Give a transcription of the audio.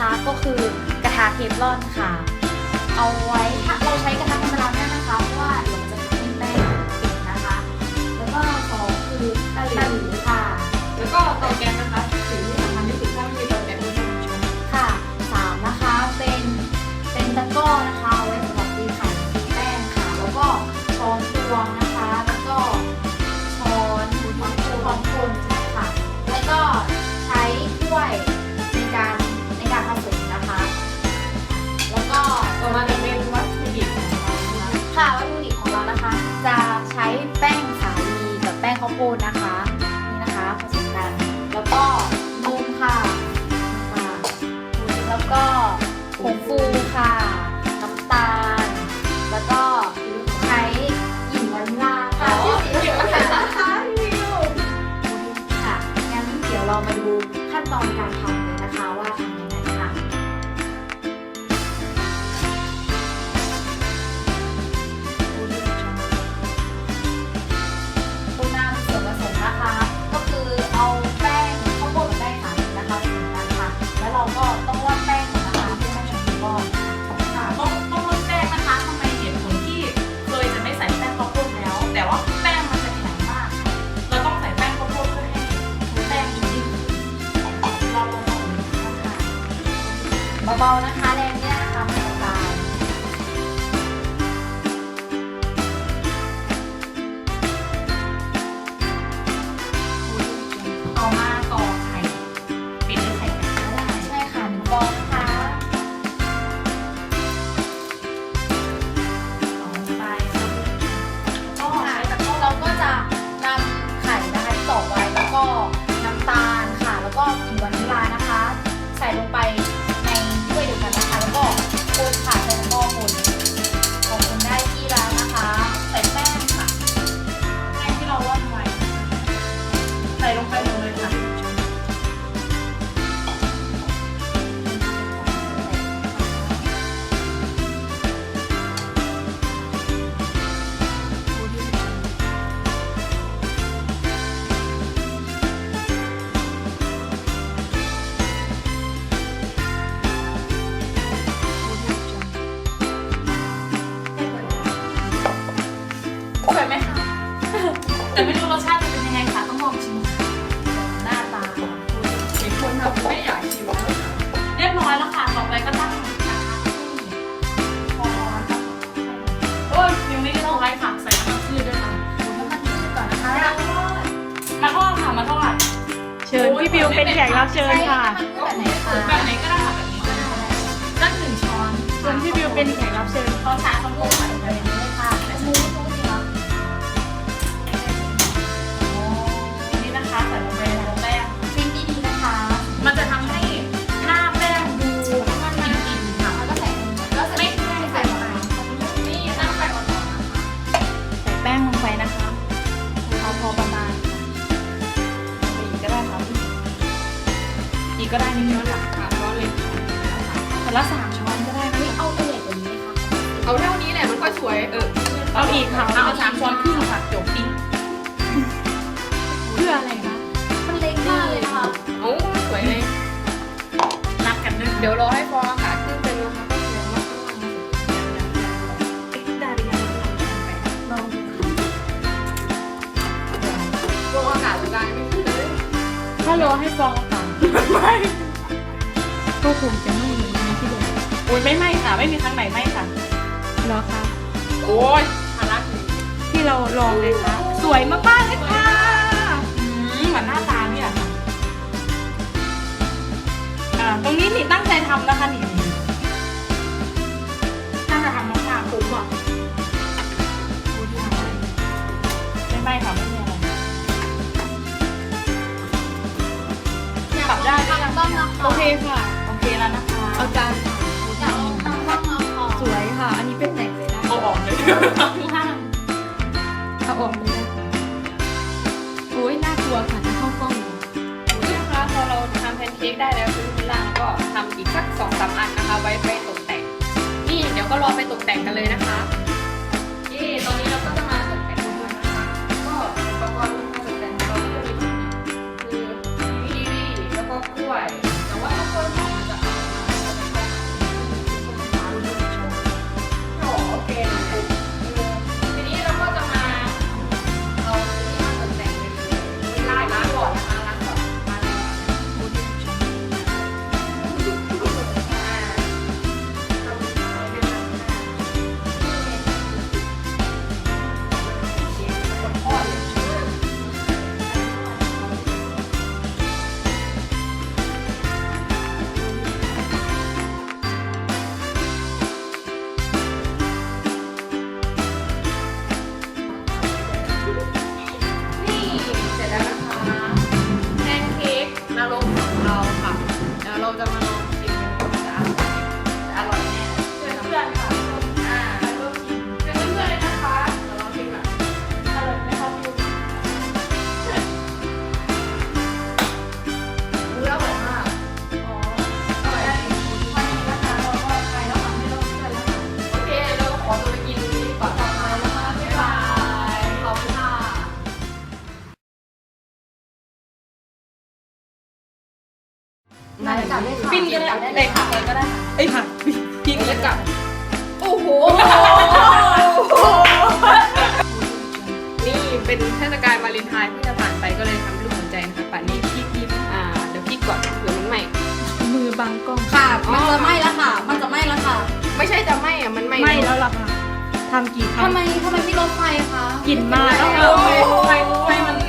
คะก็คือกระทะเทฟลอนค่ะ เอาไว้ คะค่ะวัตถุดิบของเรานะคะ จะใช้แป้งสาลีกับแป้งข้าวโพดนะคะ นี่นะคะผสมกันแล้วก็นมค่ะค่ะแล้วก็ผงฟูค่ะน้ำตาล แล้วก็ใช้หญิงวันลาค่ะอ๋อเดี๋ยวนะคะนะคะพี่วิวค่ะงั้นเดี๋ยวเรามาดูขั้นตอนการทำ เบาๆนะคะแรงเนี่ยนะคะ แต่ไม่รู้รสชาติจะเป็นยังไงค่ะต้องลองชิมค่ะหน้าตาเห็นคนทำไม่อยากชิมแล้วค่ะเรียบร้อยแล้วค่ะต่อไปก็ตั้งกระทะพอร้อนแล้วโอ้ยยังไม่ได้ต้องไว้ค่ะใส่น้ำมันพืชด้วยค่ะน้ำมันพืชก่อนนะคะมาทอดค่ะมาทอดเชิญพี่บิวเป็นแขกรับเชิญค่ะใช้น้ำมันพืชแบบไหนคะแบบไหนก็ได้ค่ะแบบนี้ก็ได้สักหนึ่งช้อนเชิญพี่บิวเป็นแขกรับเชิญตอนเช้าเขาพูดใส่ไปเลยค่ กก็ได้นิดนึงค่ะค่ะร้อนเลยค่ะแต่ละสามช้อนก็ได้นะนี่เอาตัวใหญ่กว่านี้ค่ะ เอาเท่านี้แหละมันก็สวยเออเอาอีกค่ะเอาสามช้อนครึ่งค่ะจบทิ้งเพื่ออะไรคะมันเล็กมากเลยนะคะโอ้สวยเลยรักกันด้วยเดี๋ยวรอให้ฟองอากาศขึ้นเป็นนะคะก็แสดงว่าข้างล่างมันสุกได้หรือยังลองฟองอากาศละลายไม่ขึ้นเลยถ้ารอให้ฟองอา กาศไม่ก็คงจะไม่เหมือนในที่เดิมโอ้ยไม่ไหม้ค่ะ ไม่มีครั้งไหนไหม้ค่ะรอคะโอ้ยทารักที่เราลองเลยค่ะ สวยมากๆเลยค่ะอืมเหมือนหน้าตาเนี่ยค่ะอ่าตรงนี้นี่ตั้งใจทำนะคะนี่ ไปตกแต่งกันเลยนะคะ จับได้ค่ะปิ้นก็ได้จับได้เลเลยยค่ะค่ะเลยก็ได้ค่ะเอ้ยผักปิ้นแล้วจับโอ้โห นี่เป็นเทศกาลวาเลนไทน์ที่จะผ่านไปก็เลยทำรูปหัวใจนะคะป่านนี้พี่พิมพ์อ่าเดี๋ยวพี่ก่อนเผื่อมันใหม่มือบังกล้องค่ะ มันจะไหม้แล้วค่ะ มันจะไหม้แล้วค่ะ ไม่ใช่จะไหม่อะมันไหม่ไม่แล้วล่ะค่ะทำกี่ครั้งทำไมทำไมไม่ลดไฟคะกลิ่นมาแล้วเออ